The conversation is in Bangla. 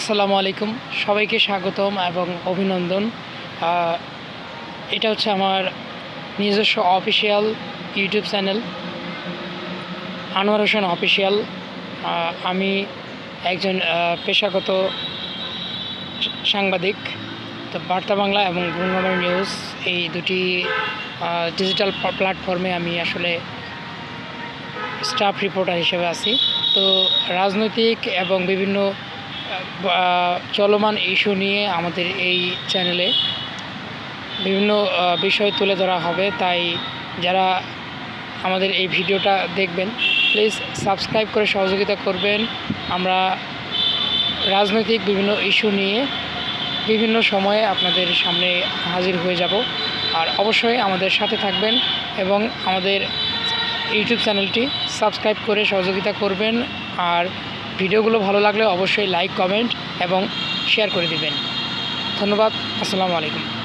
আসসালামু আলাইকুম। সবাইকে স্বাগতম এবং অভিনন্দন। এটা হচ্ছে আমার নিজস্ব official YouTube channel, Anwar Hossain official. আমি একজন পেশাগত সাংবাদিক। তো বার্তা বাংলা এবং গুরুঙ্গামারি নিউজ এই দুটি ডিজিটাল প্ল্যাটফর্মে আমি আসলে স্টাফ রিপোর্টার হিসেবে আছি। তো রাজনৈতিক এবং বিভিন্ন চলমান ইস্যু নিয়ে আমাদের এই চ্যানেলে বিভিন্ন বিষয় তুলে ধরা হবে। তাই যারা আমাদের এই ভিডিওটা দেখবেন প্লিজ সাবস্ক্রাইব করে সহযোগিতা করবেন। আমরা রাজনৈতিক বিভিন্ন ইস্যু নিয়ে বিভিন্ন সময়ে আপনাদের সামনে হাজির হয়ে যাব। আর অবশ্যই আমাদের সাথে থাকবেন এবং আমাদের ইউটিউব চ্যানেলটি সাবস্ক্রাইব করে সহযোগিতা করবেন। আর ভিডিওগুলো ভালো লাগলে অবশ্যই লাইক কমেন্ট এবং শেয়ার করে দিবেন। ধন্যবাদ আসসালামু আলাইকুম।